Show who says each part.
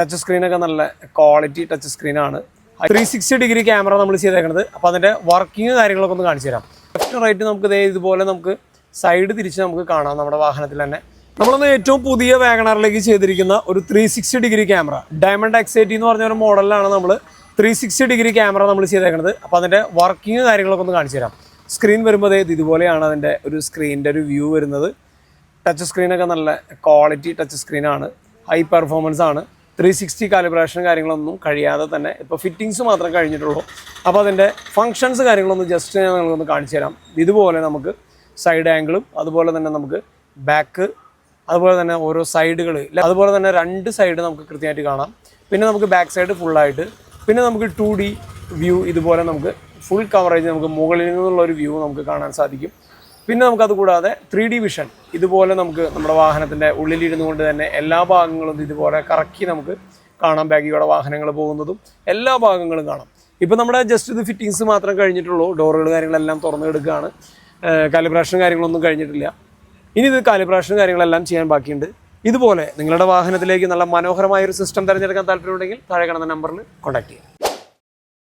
Speaker 1: Touch സ്ക്രീനൊക്കെ നല്ല quality touch സ്ക്രീനാണ് ത്രീ സിക്സ്റ്റി ഡിഗ്രി ക്യാമറ നമ്മൾ ചെയ്തേക്കുന്നത് അപ്പോൾ അതിന്റെ വർക്കിംഗ് കാര്യങ്ങളൊക്കെ ഒന്ന് കാണിച്ചു തരാം. ലെഫ്റ്റ് റൈറ്റ് നമുക്ക് ഇതേ ഇതുപോലെ നമുക്ക് സൈഡ് തിരിച്ച് നമുക്ക് കാണാം നമ്മുടെ വാഹനത്തിൽ തന്നെ. നമ്മളൊന്ന് ഏറ്റവും പുതിയ വാഗണറിലേക്ക് ചെയ്തിരിക്കുന്ന ഒരു three sixty degree camera diamond എക്സൈറ്റി എന്ന് പറഞ്ഞ ഒരു മോഡലിലാണ് നമ്മൾ ത്രീ സിക്സ്റ്റി ഡിഗ്രി ക്യാമറ നമ്മൾ ചെയ്തേക്കുന്നത് അപ്പോൾ അതിന്റെ വർക്കിംഗ് കാര്യങ്ങളൊക്കെ ഒന്ന് കാണിച്ചു തരാം. സ്ക്രീൻ വരുമ്പോൾ ദേ ഇതുപോലെയാണ് അതിന്റെ ഒരു സ്ക്രീനിന്റെ ഒരു വ്യൂ വരുന്നത്. ടച്ച് സ്ക്രീനൊക്കെ നല്ല ക്വാളിറ്റി ടച്ച് സ്ക്രീനാണ് ഹൈ പെർഫോമൻസ് ആണ്. ത്രീ സിക്സ്റ്റി കാലിബ്രേഷൻ കാര്യങ്ങളൊന്നും കഴിയാതെ തന്നെ ഇപ്പോൾ ഫിറ്റിങ്സ് മാത്രം കഴിഞ്ഞിട്ടുള്ളൂ. അപ്പോൾ അതിന്റെ ഫങ്ഷൻസ് കാര്യങ്ങളൊന്ന് ജസ്റ്റ് ഞാൻ നിങ്ങൾക്കൊന്ന് കാണിച്ചു തരാം. ഇതുപോലെ നമുക്ക് സൈഡ് ആംഗിളും അതുപോലെ തന്നെ നമുക്ക് ബാക്ക് അതുപോലെ തന്നെ ഓരോ സൈഡുകൾ അതുപോലെ തന്നെ രണ്ട് സൈഡ് നമുക്ക് കൃത്യമായിട്ട് കാണാം. പിന്നെ നമുക്ക് ബാക്ക് സൈഡ് ഫുള്ളായിട്ട് പിന്നെ നമുക്ക് ടു ഡി വ്യൂ ഇതുപോലെ നമുക്ക് ഫുൾ കവറേജ് നമുക്ക് മുകളിൽ നിന്നുള്ള ഒരു വ്യൂ നമുക്ക് കാണാൻ സാധിക്കും. പിന്നെ നമുക്കത് കൂടാതെ ത്രീ ഡി വിഷൻ. ഇതുപോലെ നമുക്ക് നമ്മുടെ വാഹനത്തിന്റെ ഉള്ളിലിരുന്നു കൊണ്ട് തന്നെ എല്ലാ ഭാഗങ്ങളും ഇതുപോലെ കറക്കി നമുക്ക് കാണാം. ബാഗിയുടെ വാഹനങ്ങൾ പോകുന്നതും എല്ലാ ഭാഗങ്ങളും കാണാം. ഇപ്പം നമ്മുടെ ജസ്റ്റ് ഇത് ഫിറ്റിങ്സ് മാത്രം കഴിഞ്ഞിട്ടുള്ളൂ. ഡോറുകൾ കാര്യങ്ങളെല്ലാം തുറന്നു എടുക്കുകയാണ് കാലിബ്രേഷൻ കാര്യങ്ങളൊന്നും കഴിഞ്ഞിട്ടില്ല. ഇനി ഇത് കാലിബ്രേഷൻ കാര്യങ്ങളെല്ലാം ചെയ്യാൻ ബാക്കിയുണ്ട്. ഇതുപോലെ നിങ്ങളുടെ വാഹനത്തിലേക്ക് നല്ല മനോഹരമായ ഒരു സിസ്റ്റം തിരഞ്ഞെടുക്കാൻ താല്പര്യമുണ്ടെങ്കിൽ താഴെ കാണുന്ന നമ്പറിൽ കോൺടാക്ട് ചെയ്യാം